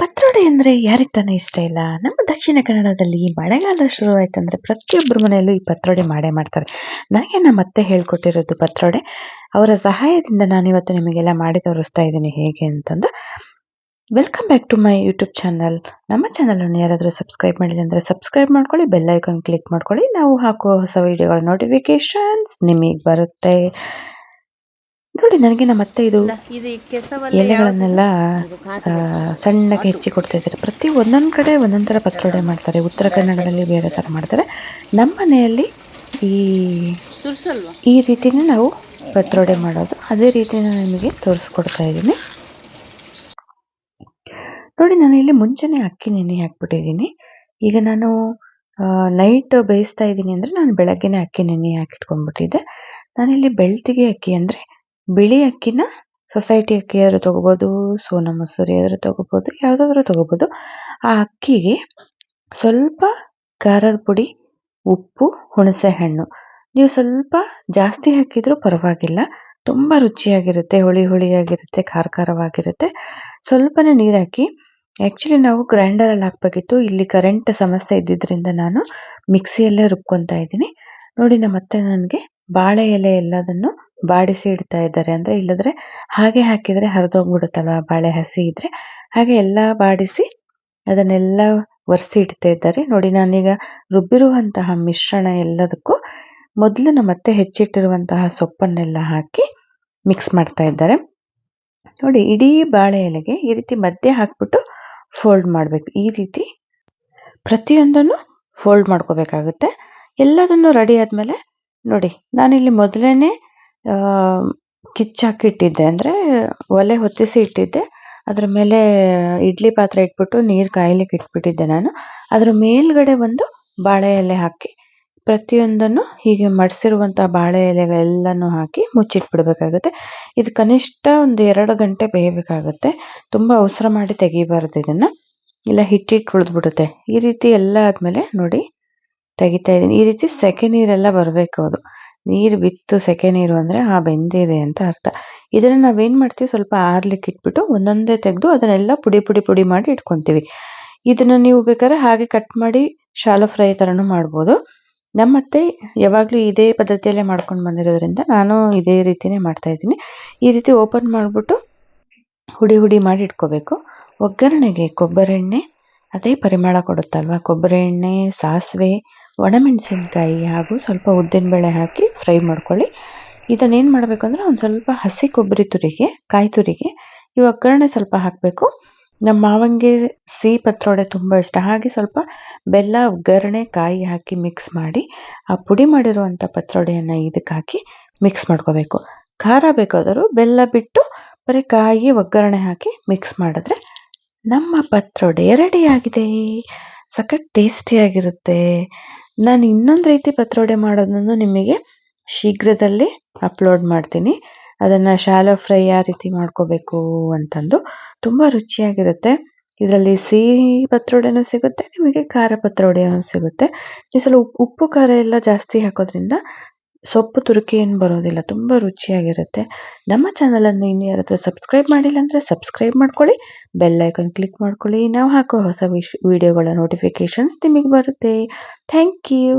ಪತ್ರೊಡೆ ಅಂದರೆ ಯಾರಿಗೆ ತಾನೇ ಇಷ್ಟ ಇಲ್ಲ? ನಮ್ಮ ದಕ್ಷಿಣ ಕನ್ನಡದಲ್ಲಿ ಮಳೆಗಾಲ ಶುರುವಾಯ್ತಂದ್ರೆ ಪ್ರತಿಯೊಬ್ಬರ ಮನೆಯಲ್ಲೂ ಈ ಪತ್ರೊಡೆ ಮಾಡೇ ಮಾಡ್ತಾರೆ. ನನಗೆ ನಮ್ಮ ಅತ್ತೆ ಹೇಳ್ಕೊಟ್ಟಿರೋದು ಪತ್ರೊಡೆ? ಅವರ ಸಹಾಯದಿಂದ ನಾನಿವತ್ತು ನಿಮಗೆಲ್ಲ ಮಾಡಿ ತೋರಿಸ್ತಾ ಇದ್ದೀನಿ ಹೇಗೆ ಅಂತಂದು. Welcome back to my YouTube channel ನಮ್ಮ ಚಾನಲನ್ನು ಯಾರಾದರೂ ಸಬ್ಸ್ಕ್ರೈಬ್ ಮಾಡಿದೆ ಅಂದರೆ ಸಬ್ಸ್ಕ್ರೈಬ್ ಮಾಡ್ಕೊಳ್ಳಿ ಬೆಲ್ ಐಕಾನ್ ಕ್ಲಿಕ್ ಮಾಡ್ಕೊಳ್ಳಿ. ನಾವು ಹಾಕೋ ಹೊಸ ವಿಡಿಯೋಗಳ ನೋಟಿಫಿಕೇಶನ್ಸ್ ನಿಮಗೆ ಬರುತ್ತೆ. ನೋಡಿ ನನಗೆ ನಮ್ಮ ಅತ್ತೆ ಇದು ಎಲೆಗಳನ್ನೆಲ್ಲ ಸಣ್ಣಗೆ ಹೆಚ್ಚಿ ಕೊಡ್ತಾ ಇದ್ದಾರೆ. ಪ್ರತಿ ಒಂದೊಂದು ಕಡೆ ಒಂದೊಂದು ಥರ ಪತ್ರೊಡೆ ಮಾಡ್ತಾರೆ. ಉತ್ತರ ಕನ್ನಡದಲ್ಲಿ ಬೇರೆ ಥರ ಮಾಡ್ತಾರೆ. ನಮ್ಮ ಮನೆಯಲ್ಲಿ ಈ ಈ ರೀತಿನೇ ನಾವು ಪತ್ರೊಡೆ ಮಾಡೋದು. ಅದೇ ರೀತಿನ ನಿಮಗೆ ತೋರಿಸ್ಕೊಡ್ತಾ ಇದ್ದೀನಿ. ನೋಡಿ ನಾನು ಇಲ್ಲಿ ಮುಂಚೆನೇ ಅಕ್ಕಿ ನೆನೆ ಹಾಕ್ಬಿಟ್ಟಿದ್ದೀನಿ. ಈಗ ನಾನು ನೈಟ್ ಬೇಯಿಸ್ತಾ ಇದ್ದೀನಿ ಅಂದರೆ ನಾನು ಬೆಳಗ್ಗೆನೇ ಅಕ್ಕಿ ನೆನೆ ಹಾಕಿಟ್ಕೊಂಡ್ಬಿಟ್ಟಿದ್ದೆ. ನಾನಿಲ್ಲಿ ಬೆಳ್ತಿಗೆ ಅಕ್ಕಿ ಅಂದರೆ ಬಿಳಿ ಅಕ್ಕಿನ ಸೊಸೈಟಿ ಅಕ್ಕಿ ಆದರೂ ತಗೋಬೋದು, ಸೋನಾ ಮಸೂರಿ ಆದರೂ ತಗೋಬೋದು, ಯಾವುದಾದ್ರೂ ತಗೋಬೋದು. ಆ ಅಕ್ಕಿಗೆ ಸ್ವಲ್ಪ ಖಾರದ ಪುಡಿ, ಉಪ್ಪು, ಹುಣಸೆ ಹಣ್ಣು. ನೀವು ಸ್ವಲ್ಪ ಜಾಸ್ತಿ ಹಾಕಿದರೂ ಪರವಾಗಿಲ್ಲ. ತುಂಬ ರುಚಿಯಾಗಿರುತ್ತೆ, ಹುಳಿ ಹುಳಿಯಾಗಿರುತ್ತೆ, ಖಾರ ಖಾರವಾಗಿರುತ್ತೆ. ಸ್ವಲ್ಪನೇ ನೀರು ಹಾಕಿ ಆ್ಯಕ್ಚುಲಿ ನಾವು ಗ್ರೈಂಡರಲ್ಲಿ ಹಾಕಬೇಕಿತ್ತು. ಇಲ್ಲಿ ಕರೆಂಟ್ ಸಮಸ್ಯೆ ಇದ್ದಿದ್ದರಿಂದ ನಾನು ಮಿಕ್ಸಿಯಲ್ಲೇ ರುಬ್ಕೊತಾ ಇದ್ದೀನಿ. ನೋಡಿ, ನಮ್ಮ ಅತ್ತೆ ನನಗೆ ಬಾಳೆ ಎಲೆ ಎಲ್ಲದನ್ನು ಬಾಡಿಸಿ ಇಡ್ತಾ ಇದ್ದಾರೆ ಅಂದ್ರೆ ಇಲ್ಲದ್ರೆ ಹಾಗೆ ಹಾಕಿದ್ರೆ ಹರಿದೋಗ್ಬಿಡುತ್ತಲ್ವ? ಬಾಳೆ ಹಸಿ ಇದ್ರೆ ಹಾಗೆ ಎಲ್ಲ ಬಾಡಿಸಿ ಅದನ್ನೆಲ್ಲ ಒರೆಸಿ ಇಡ್ತಾ ಇದ್ದಾರೆ. ನೋಡಿ, ನಾನೀಗ ರುಬ್ಬಿರುವಂತಹ ಮಿಶ್ರಣ ಎಲ್ಲದಕ್ಕೂ ಮೊದಲು ನಮ್ಮ ಮತ್ತೆ ಹೆಚ್ಚಿಟ್ಟಿರುವಂತಹ ಸೊಪ್ಪನ್ನೆಲ್ಲ ಹಾಕಿ ಮಿಕ್ಸ್ ಮಾಡ್ತಾ ಇದ್ದಾರೆ. ನೋಡಿ, ಇಡೀ ಬಾಳೆ ಎಲೆಗೆ ಈ ರೀತಿ ಮಧ್ಯೆ ಹಾಕ್ಬಿಟ್ಟು ಫೋಲ್ಡ್ ಮಾಡಬೇಕು. ಈ ರೀತಿ ಪ್ರತಿಯೊಂದನ್ನು ಫೋಲ್ಡ್ ಮಾಡ್ಕೋಬೇಕಾಗುತ್ತೆ. ಎಲ್ಲದನ್ನು ರೆಡಿ ಆದಮೇಲೆ ನೋಡಿ, ನಾನಿಲ್ಲಿ ಮೊದಲೇ ಕಿಚ್ಚಾಕಿಟ್ಟಿದ್ದೆ ಅಂದರೆ ಒಲೆ ಹೊತ್ತಿಸಿ ಇಟ್ಟಿದ್ದೆ. ಅದರ ಮೇಲೆ ಇಡ್ಲಿ ಪಾತ್ರೆ ಇಟ್ಬಿಟ್ಟು ನೀರು ಕಾಯ್ಲಿಕ್ಕೆ ಇಟ್ಬಿಟ್ಟಿದ್ದೆ ನಾನು. ಅದರ ಮೇಲ್ಗಡೆ ಒಂದು ಬಾಳೆ ಎಲೆ ಹಾಕಿ, ಪ್ರತಿಯೊಂದನ್ನು ಹೀಗೆ ಮಡಿಸಿರುವಂಥ ಬಾಳೆ ಎಲೆಗಳೆಲ್ಲನೂ ಹಾಕಿ ಮುಚ್ಚಿಟ್ಬಿಡ್ಬೇಕಾಗುತ್ತೆ. ಇದು ಕನಿಷ್ಠ ಒಂದು ಎರಡು ಗಂಟೆ ಬೇಯಬೇಕಾಗುತ್ತೆ. ತುಂಬ ಅವಸರ ಮಾಡಿ ತೆಗಿಬಾರ್ದು ಇದನ್ನು. ಇಲ್ಲ ಹಿಟ್ಟಿಟ್ಟು ಉಳಿದ್ಬಿಡುತ್ತೆ. ಈ ರೀತಿ ಎಲ್ಲ ಆದಮೇಲೆ ನೋಡಿ ತೆಗಿತಾ ಇದ್ದೀನಿ. ಈ ರೀತಿ ಸೆಕೆ ನೀರೆಲ್ಲ ಬರಬೇಕು ಅದು. ನೀರು ಬಿತ್ತು ಸೆಕೆ ನೀರು ಅಂದರೆ ಆ ಬೆಂದಿದೆ ಅಂತ ಅರ್ಥ. ಇದನ್ನು ನಾವೇನು ಮಾಡ್ತೀವಿ? ಸ್ವಲ್ಪ ಆರ್ಲಿಕ್ಕೆ ಇಟ್ಬಿಟ್ಟು ಒಂದೊಂದೇ ತೆಗೆದು ಅದನ್ನೆಲ್ಲ ಪುಡಿ ಪುಡಿ ಪುಡಿ ಮಾಡಿ ಇಟ್ಕೊತೀವಿ. ಇದನ್ನು ನೀವು ಬೇಕಾದ್ರೆ ಹಾಗೆ ಕಟ್ ಮಾಡಿ ಶಾಲೋ ಫ್ರೈ ಥರನೂ ಮಾಡ್ಬೋದು. ನಮ್ಮತ್ತೆ ಯಾವಾಗಲೂ ಇದೇ ಪದ್ಧತಿಯಲ್ಲೇ ಮಾಡ್ಕೊಂಡು ಬಂದಿರೋದ್ರಿಂದ ನಾನು ಇದೇ ರೀತಿನೇ ಮಾಡ್ತಾ ಇದ್ದೀನಿ. ಈ ರೀತಿ ಓಪನ್ ಮಾಡಿಬಿಟ್ಟು ಹುಡಿ ಹುಡಿ ಮಾಡಿ ಇಟ್ಕೋಬೇಕು. ಒಗ್ಗರಣೆಗೆ ಕೊಬ್ಬರಿ ಎಣ್ಣೆ, ಅದೇ ಪರಿಮಳ ಕೊಡುತ್ತಲ್ವ? ಕೊಬ್ಬರಿ ಎಣ್ಣೆ, ಸಾಸಿವೆ ಒಣಮೆಣಸಿನ್ಕಾಯಿ ಹಾಗೂ ಸ್ವಲ್ಪ ಉದ್ದಿನಬೇಳೆ ಹಾಕಿ ಫ್ರೈ ಮಾಡ್ಕೊಳ್ಳಿ. ಇದನ್ನೇನು ಮಾಡಬೇಕು ಅಂದರೆ ಒಂದು ಸ್ವಲ್ಪ ಹಸಿ ಕೊಬ್ಬರಿ ತುರಿಗೆ, ಕಾಯಿ ತುರಿಗೆ ಈ ಒಗ್ಗರಣೆ ಸ್ವಲ್ಪ ಹಾಕಬೇಕು. ನಮ್ಮ ಮಾವಂಗೆ ಸಿಹಿ ಪತ್ರೊಡೆ ತುಂಬ ಇಷ್ಟ. ಹಾಗೆ ಸ್ವಲ್ಪ ಬೆಲ್ಲ, ಒಗ್ಗರಣೆ, ಕಾಯಿ ಹಾಕಿ ಮಿಕ್ಸ್ ಮಾಡಿ ಆ ಪುಡಿ ಮಾಡಿರುವಂಥ ಪತ್ರೊಡೆಯನ್ನು ಇದಕ್ಕೆ ಹಾಕಿ ಮಿಕ್ಸ್ ಮಾಡ್ಕೋಬೇಕು. ಖಾರ ಬೇಕಾದರೂ ಬೆಲ್ಲ ಬಿಟ್ಟು ಬರೀ ಕಾಯಿ, ಒಗ್ಗರಣೆ ಹಾಕಿ ಮಿಕ್ಸ್ ಮಾಡಿದ್ರೆ ನಮ್ಮ ಪತ್ರೊಡೆ ರೆಡಿಯಾಗಿದೆ ಸಖತ್ ಟೇಸ್ಟಿಯಾಗಿರುತ್ತೆ. ನಾನು ಇನ್ನೊಂದು ರೀತಿ ಪತ್ರೊಡೆ ಮಾಡೋದನ್ನು ನಿಮಗೆ ಶೀಘ್ರದಲ್ಲಿ ಅಪ್ಲೋಡ್ ಮಾಡ್ತೀನಿ. ಅದನ್ನು ಶಾಲೋ ಫ್ರೈ ಯಾವ ರೀತಿ ಮಾಡ್ಕೋಬೇಕು ಅಂತಂದು ತುಂಬ ರುಚಿಯಾಗಿರುತ್ತೆ. ಇದರಲ್ಲಿ ಸಿಹಿ ಪತ್ರೊಡೆನೂ ಸಿಗುತ್ತೆ, ನಿಮಗೆ ಖಾರ ಪತ್ರೊಡೆನೂ ಸಿಗುತ್ತೆ. ಈ ಸಲ ಉಪ್ಪು ಉಪ್ಪು, ಖಾರ ಎಲ್ಲ ಜಾಸ್ತಿ ಹಾಕೋದ್ರಿಂದ ಸೊಪ್ಪು ತುರಿಕೆ ಏನು ಬರೋದಿಲ್ಲ, ತುಂಬ ರುಚಿಯಾಗಿರುತ್ತೆ. ನಮ್ಮ ಚಾನಲನ್ನು ಇನ್ನು ಹತ್ರ ಸಬ್ಸ್ಕ್ರೈಬ್ ಮಾಡಿಲ್ಲ ಅಂದರೆ ಸಬ್ಸ್ಕ್ರೈಬ್ ಮಾಡ್ಕೊಳ್ಳಿ ಬೆಲ್ ಐಕಾನ್ ಕ್ಲಿಕ್ ಮಾಡ್ಕೊಳ್ಳಿ, ನಾವು ಹಾಕೋ ಹೊಸ ವಿಶ್ ವಿಡಿಯೋಗಳ ನೋಟಿಫಿಕೇಷನ್ಸ್ ನಿಮಗೆ ಬರುತ್ತೆ. Thank you